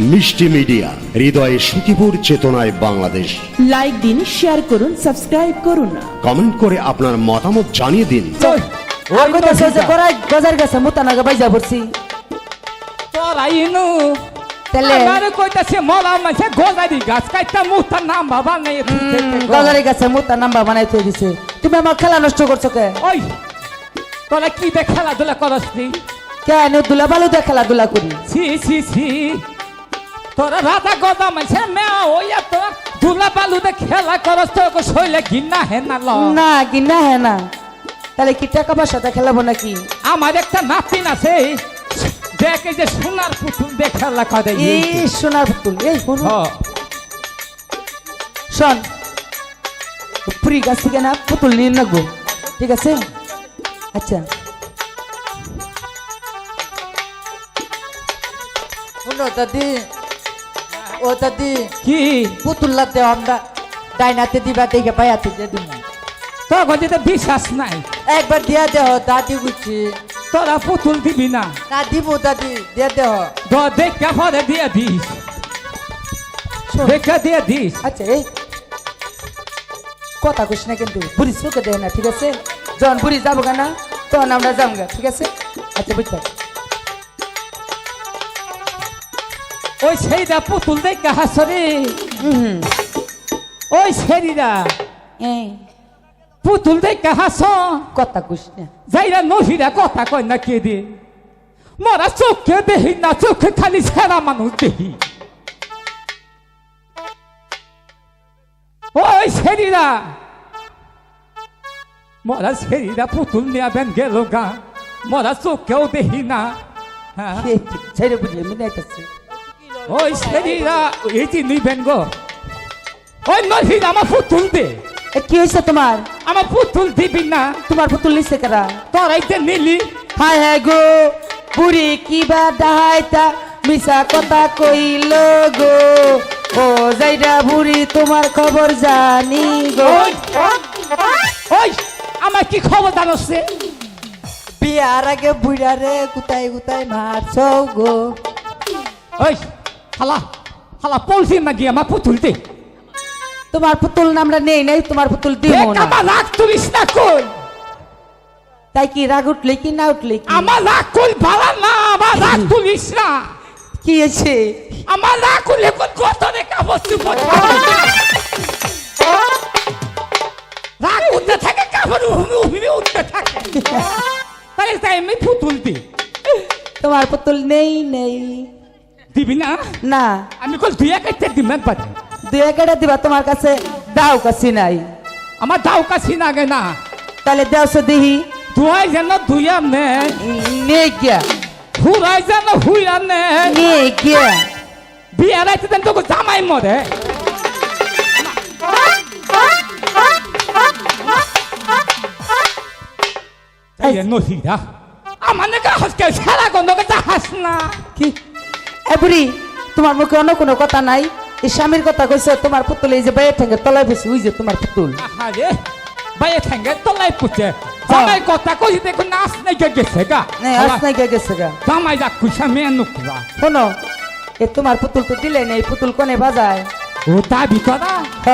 মিষ্টি মিডিয়া হৃদয়ে সুখীপুর চেতনায় বাংলাদেশ। লাইক দিন শেয়ার করুন সাবস্ক্রাইব করুন কমেন্ট করে আপনার মতামত জানিয়ে দিন। ওই কইতাছে যে গড়াই গজার গেছে মুতানাগে বাইজা পড়ছি। তোরা ইনু তাহলে আমারে কইতাছে মলা মাছে গোজারি গাছ কাইতা মুতার নাম বাবা নেই। গজারে গেছে মুতা নাম্বার বানাই থই দিছে। তুমি আমার খেলা নষ্ট করছ কে? ওই তোরা কি দে খেলাধুলা করস নি? কেন দুলা বালু খেলাধুলা করি? ছি ছি ছি। তোরা রাধা গদা মাছে মেয়া ওইয়া তোরা দুলা বালুতে খেলা করস তো ওকে শৈলে ঘিন্না হে না ল। না কি না হ্যাঁ না তাহলে কি টাকা পয়সাটা খেলাবো নাকি? আমার একটা নাতিন আছে দেখে যে সোনার পুতুল দিয়ে খেলা করে এই সোনার পুতুল এই শোনো হ। শোন পুরি গাছ থেকে না পুতুল নিয়ে নেব ঠিক আছে? আচ্ছা। দাদি ও দাদি। কি? পুতুল্লাতে আমরা ডাইনাতে দিবা দেখে পাইয়াতে দিয়ে দিব তোর গদিতে বিশ্বাস নাই। একবার দিয়া দেহ দাদি বুঝছি। তোরা পুতুল দিবি না। না দিব দাদি দিয়ে দেহ দ দেখা পরে দিয়ে দিস। দেখা দিয়ে দিস। আচ্ছা এই কথা কইস না কিন্তু বুড়ি চোখে দেয় না ঠিক আছে? যখন বুড়ি যাব না তখন আমরা যাব গা, ঠিক আছে? আচ্ছা বুঝতে ওই সেইটা পুতুল দেখা হাসরে ওই সেরিরা পুতুল দেখা হাস। কথা কইস যাইরা নহিরা কথা কয় না কে দে মোরা চোখে দেখি না চোখে খালি সেরা মানুষ দেখি ওই সেরিরা মোরা সেরিরা পুতুল নিয়ে বেন গেল গা। মোরা চোখেও দেখি না। হ্যাঁ। ছেড়ে বুঝি আমি নাইতেছি ওই সেরিরা এই যে নিবেন গো। ওই নহিরা আমার পুতুল দে কি হয়েছে তোমার? আমার পুতুল দিবি না। তোমার পুতুল লিখছে কারা? তোরাই যে নিলি। হায় হায় গো বুড়ি কিবা ডাহাইতা মিশা কথা কইল গো। ও যাইরা বুড়ি তোমার খবর জানি গো। ওই ওই আমার কি খবর জানছে বিয়ার আগে বুড়ারে গুতাই গুতাই মারছ গো। ওই হালা হালা পলসি না গিয়ে আমার পুতুল দে তোমার পুতুল না আমরা নেই নাই তোমার পুতুল দিব না। আমার রাগ তুলিস না কই? তাই কি রাগ উঠলে কি না উঠলে কি? আমার রাগ কই ভাড়া না আমার রাগ তুলিস না। কি আছে আমার রাগ করলে কোন কত রে কাবস্তু রাগ উঠতে থাকে কাপড় উহমি উহমি উঠতে থাকে। তাই তাই আমি পুতুল দি তোমার পুতুল নেই নেই। দিবি না? না। আমি কল দুই একাইতে দিম একবার। দুই একটা দিবা তোমার কাছে দাও কাছি নাই। আমার দাও কাছি নাগে না। তাহলে দেওছো দিহি। দুয়াই যেন দুইয়া নে। নে গিয়া। হুরাই যেন হুইয়া নে। নে গিয়া। বিয়ার আইতে দেন তোকে জামাই মরে। এই নহিরা আমার নাকি হসকে সারা গন্ধকে হাস না। কি? এ তোমার মুখে অন্য কোনো কথা নাই। এই স্বামীর কথা কইছে তোমার পুতুল এই যে বাইরে ঠেঙ্গে তলায় বসে ওই যে তোমার পুতুল। আরে বাইরে ঠেঙ্গে পুছে জামাই কথা কইছি দেখো নাচ নাই গেছে গা। আজ নাই গিয়া গেছে গা। জামাই যা কুসা মেয়ে নুকুরা শোনো এ তোমার পুতুল তো দিলে নেই পুতুল কোনে বাজায়? ও দাবি করা হ।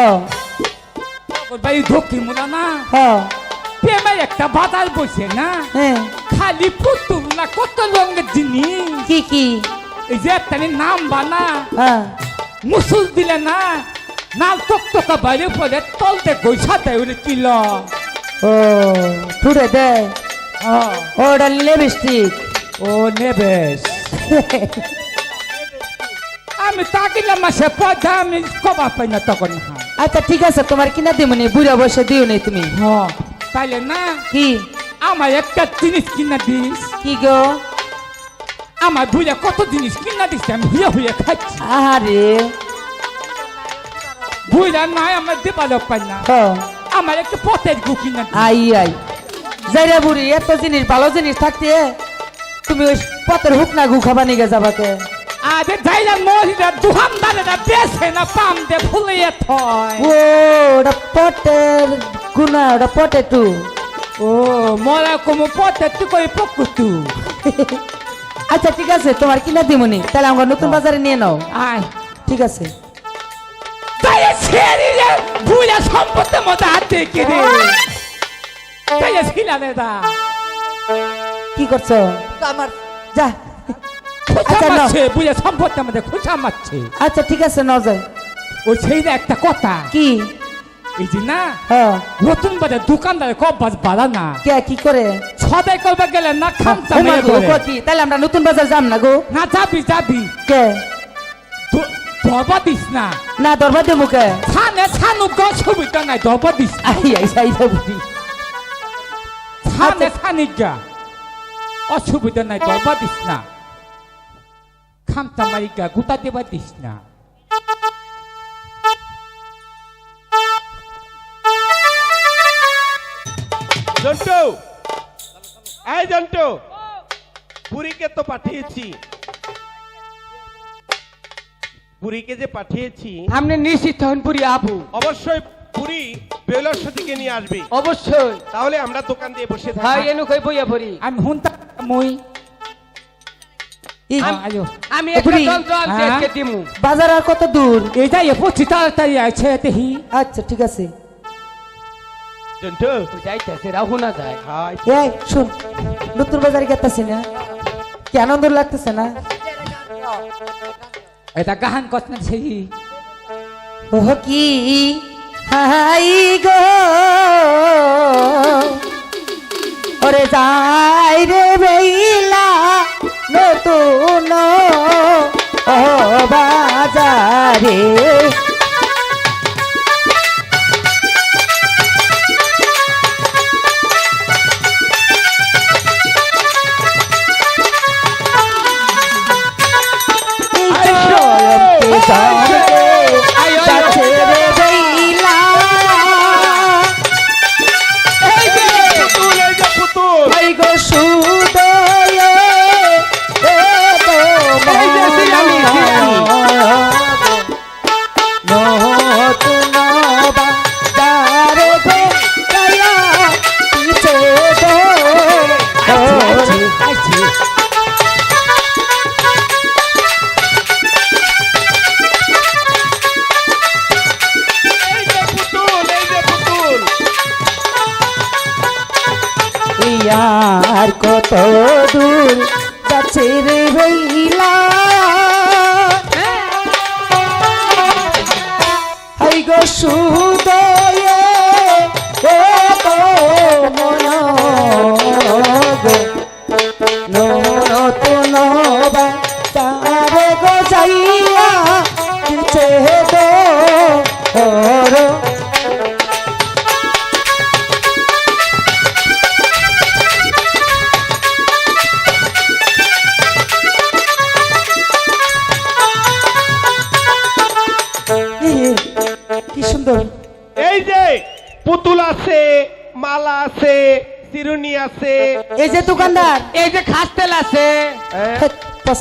ওর বাড়ি ধোকি মোলা না? হ। প্রেমের একটা বাজার বসে না? হ্যাঁ। খালি পুতুল না কত রঙের জিনিস। কি কি? এই যে একটা নাম বানা মুসুল দিলে না নাল টক টকা বাইরে পড়ে তলতে গৈসা দেয় ওরে কিল ও ঠুরে দে ওটা লিপস্টিক ও নেবেশ আমি তাকিলাম মাসে পয়সা আমি কবা পাই না তখন আচ্ছা ঠিক আছে তোমার কিনা দিমনি বুড়া বসে দিও নেই তুমি হ্যাঁ তাইলে না কি আমার একটা জিনিস কিনা দিস কি গো আমার বুঝে কত জিনিস কিনা দিস আমি হুয়ে হুয়ে খাচ্ছি। আরে বুঝা নাই আমার দেবালো পাই না। হ আমার একটা পথের গু কিনা আই আই। যাইরা বুড়ি এত জিনিস ভালো জিনিস থাকতে তুমি ওই পথের হুক না গু খাবা নিগে যাবাকে আরে যাইলা মহিলা দোকানদারেরা বেছে না পাম দে ফুলিয়ে থয়। ও ওটা পটের গুনা ওটা পটে টু ও মরা como পথে তুই কই পকুতু আচ্ছা ঠিক আছে তোমার কিনা দিমনি। তাহলে আমার নতুন বাজারে নিয়ে নাও। আয়। ঠিক আছে। সম্পত্তির হাত দেখে তাই ছিলা কি করছ? আমার যা। আচ্ছা, খুশা মারছে আচ্ছা ঠিক আছে নাও যাই ওই সেই যে একটা কথা। কি? না নতুন বাজার দোকানদারে কব বাজ বাড়া না। কে কি করে? সদাই করবে গেলে না। কো? তাহলে আমরা নতুন বাজার যাম না গো? না যাবি যাবি। কে? দ- দিস না। না দেবো ছানে ছানু সুবিধা নাই দিস আই আই সাই বুঝি ছানে ছানি গা। অসুবিধা নাই দরবা দিস না। খামচা মারি গা গুতা দেবা দিস না। জন্টু। এই জন্টু পুরীকে তো পাঠিয়েছি। পুরীকে যে পাঠিয়েছি আপনি নিশ্চিত হন পুরি আবু অবশ্যই পুরী বেলার সাথীকে নিয়ে আসবে। অবশ্যই। তাহলে আমরা দোকান দিয়ে বসে ভাই থাকি এনু কই বইয়া পড়ি আমি হুনতা মই আমি একটা যন্ত্র আনছি হ্যাঁ? আজকে দিমু বাজার আর কত দূর এইটা এ পঁচিশ তাড়াতাড়ি আছে দেখি আচ্ছা ঠিক আছে জন্টু যাইতেছে রাহু না যায় হাই এই শুন নতুন বাজারে গেতাছি না? কি আনন্দ লাগতেছে না? এটা গাহান কত না সেই ওহ কি হাই গো। ওরে যাই রে বেইলা নতুন ও বাজারে।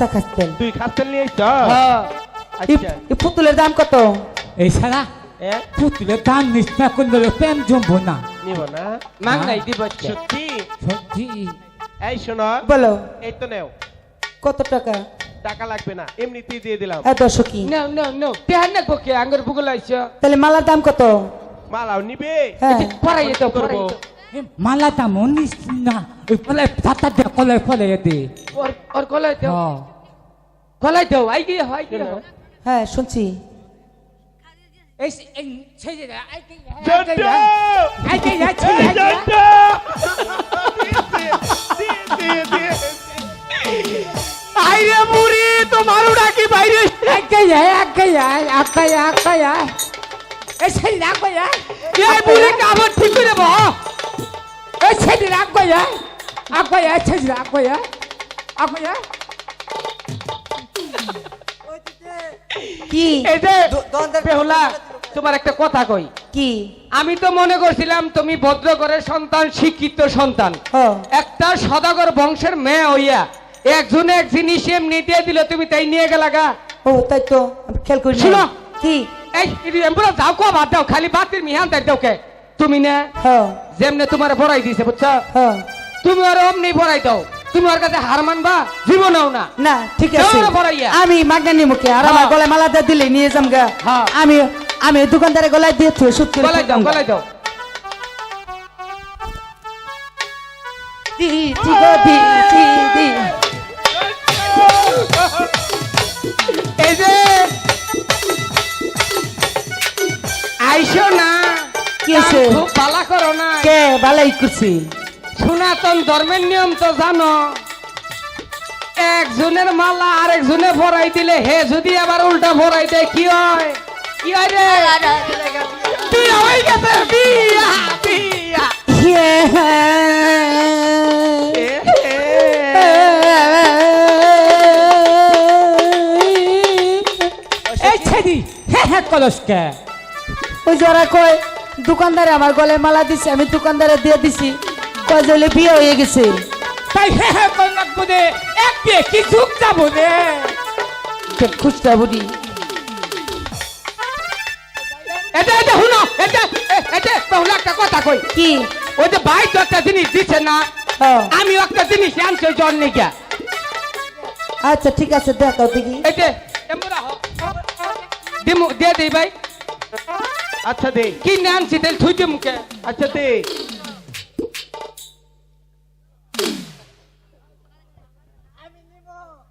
পয়সা খাচ্ছেন। তুই খাস্তেল নিয়ে আইছ হ্যাঁ। আচ্ছা। এই পুতুলের দাম কত? এই সারা এ, পুতুলে দান নিস না করলে প্রেম জমবো না। নিব না। মাং নাই দিব সত্যি? সত্যি। এই শোনো। বলো। এই তো নেও। কত টাকা? টাকা লাগবে না। এমনিতেই দিয়ে দিলাম। এত কি? No, no, no. তেহার না পক্ষে আঙ্গুর আইছো। তাহলে মালার দাম কত? মালাও নিবে। হ্যাঁ। পড়াই তো করব? পড়াই এ মালা দাম নিস না ওই ফলে তাতা দে কলে ফলে দে ওর ওর কলাই দাও হ্যাঁ কলাই দাও আই গিয়ে হয় গিয়ে হয়। হ্যাঁ শুনছি এই এই সেই যে আই কে জন্টু! আই কে যাচ্ছে এই জন্টু! দিয়ে, দিয়ে, দিয়ে, দিয়ে। আইরে বুড়ি তো মারু ডাকি বাইরে আই কে যায় আই কে যায় আই কে যায় আই কে যায় এই সেই রাগ কে যায় এই বুড়ি কাবর ঠিক করে বহ এই সেই রাগ কে যায় আই কে বেহুলা তোমার একটা কথা কই কি আমি তো মনে করছিলাম তুমি ভদ্র ঘরের সন্তান শিক্ষিত সন্তান একটা সদাগর বংশের মেয়ে হইয়া একজন এক জিনিস এমনি দিয়ে দিল তুমি তাই নিয়ে গেলা গা ও তাই তো খেয়াল করি শুনো। কি এই এমপুরা যাও কো বাদ দাও খালি বাতির মিহান তাই দাও কে তুমি না হ যেমনে তোমার ভরাই দিছে বুঝছ? তুমি আর অমনি ভরাই দাও। তুমি ওর কাছে হার মানবা জীবনেও না। না ঠিক আছে। আমি মাগনা আর আমার হ্যাঁ। গলায় মালা দিয়ে দিলে নিয়ে যাম গা। হ্যাঁ। আমি আমি দোকানদারে গলায় দিয়ে থুয়ে করে গলাই দাও গলাই দাও। দি দি গো দি দি দি। এই যে আইসো না। কি খুব পালা করো না কে বালাই করছি সনাতন ধর্মের নিয়ম তো জানো একজনের মালা আরেকজনে ভরাই দিলে হে যদি আবার উল্টা ভরাই দেয় কি হয় কি হয় রে বিয়া হয়ে গেছে বিয়া বিয়া এই হ্যাঁ হ্যাঁ কলসকে ওই যারা কয় দোকানদারে আমার গলায় মালা দিছে আমি দোকানদারে দিয়ে দিছি। কয় জলে বিয়ে হয়ে গেছে। তাই কই রাখব রে এক বিয়ে কি যুগ যাব রে? খুচরা বুড়ি এটা এটা শুনো এটা এটা তাহলে একটা কথা কই। কি? ওই যে ভাই তো একটা জিনিস দিচ্ছে না। আমি একটা জিনিস আনছি নিকা আচ্ছা ঠিক আছে দেখাও দেখি। এটা এমরা হোক দিমু দিয়ে দেই ভাই। আচ্ছা দে। কি না আনছি তাহলে থুই দে মুখে? আচ্ছা দে।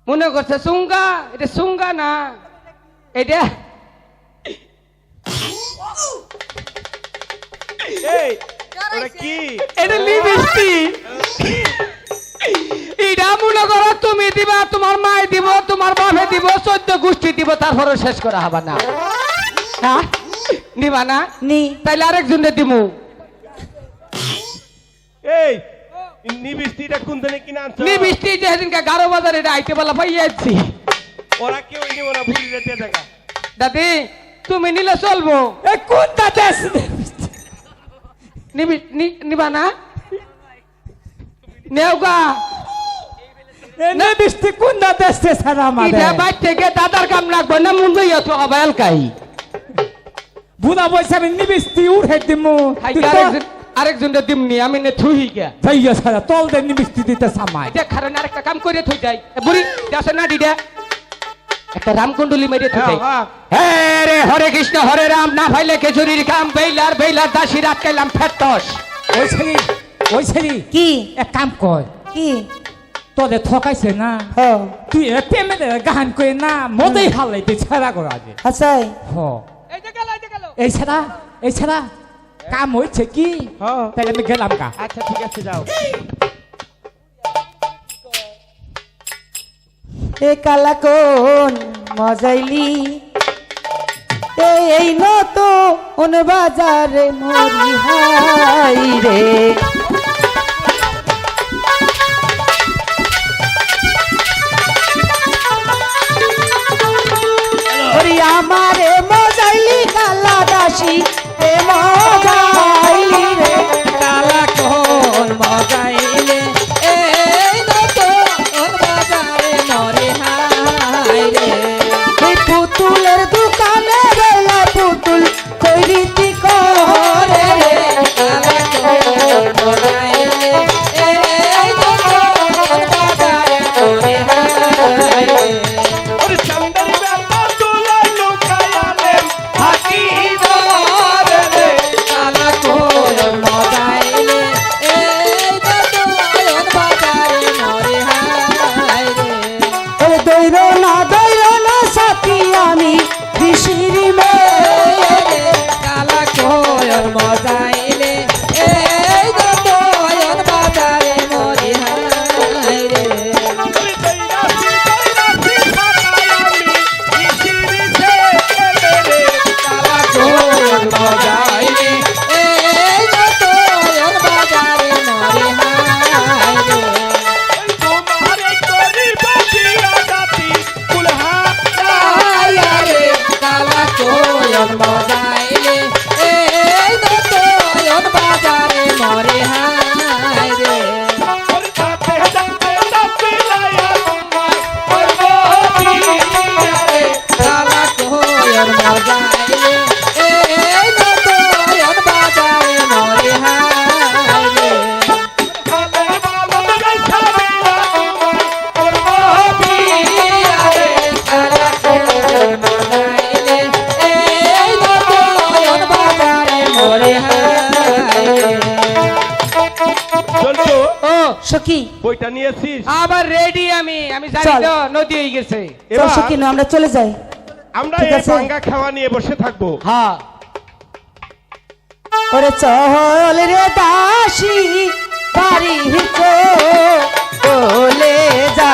মনে করছে সুঙ্গা? এটা সুঙ্গা না? এটা এই ওটা কি? এটা লিপস্টিক। এটা মনে করো তুমি দিবা তোমার মায় দিব তোমার বাপে দিব চোদ্দ গোষ্ঠী দিব তারপরে শেষ করা হবে না। হ্যাঁ? নিবা না নি তাইলে আরেকজনে দিমু এই নিবিষ্টিটা কোন দিনে কিনে আনছো লিপস্টিক যে সেদিনকে গারো বাজারে এটা আইতে বলা পাইয়াছি ওরা কেউ নিব না ভুলি যেতে দেখা দাদি তুমি নিলে চলবো এ কোন দাদা নিবি নি- নিবা না নেওগা এনে বৃষ্টি কোন দাদা আসছে সারা ইটা আমাদের বাইর থেকে দাদার কাম লাগবে না মন যাইয়া তো হবে বুনা বসে আমি উঠে দিমু। তুই তো- আরেকজন আরেকজন দিমনি আমি নে থুই গিয়া যাইয়া সারা তল দে নিবিষ্টি দিতে সামাই। এটা খারান আরেকটা কাম করে থই যাই। বুড়ি দেশে না দিদা একটা রামকুণ্ডলি মেরে থই যাই। হ্যাঁ, হে রে হরে কৃষ্ণ হরে রাম না ভাইলে কেজুরির কাম বেইলার বেইলার দাসী রাত কাইলাম ফেটস ওই ছেড়ি ওই ছেড়ি কি? এক কাম কর। কি? তোদের ঠকাইছে না? তুই পেমেন্টে গান করে না মদেই হালাই তুই ছাড়া করা আগে। আচ্ছাই হ। এই যে গেল এই যে গেল এই ছাড়া এই ছাড়া কাম হয়েছে কি। তাহলে আমি গেলাম গা আচ্ছা ঠিক আছে যাও এ কালা কোন মজাইলি এই এই নতুন বাজারে মরি হাই রে আমারে কালা সখী বইটা নিয়েছিস? আবার রেডি আমি। আমি জানি তো নদী হয়ে গেছে। চল সখী না আমরা চলে যাই। আমরা এই ভাঙ্গা খাওয়া নিয়ে বসে থাকব। হ্যাঁ। ওরে চল রে দাসী বাড়ি চলে যা।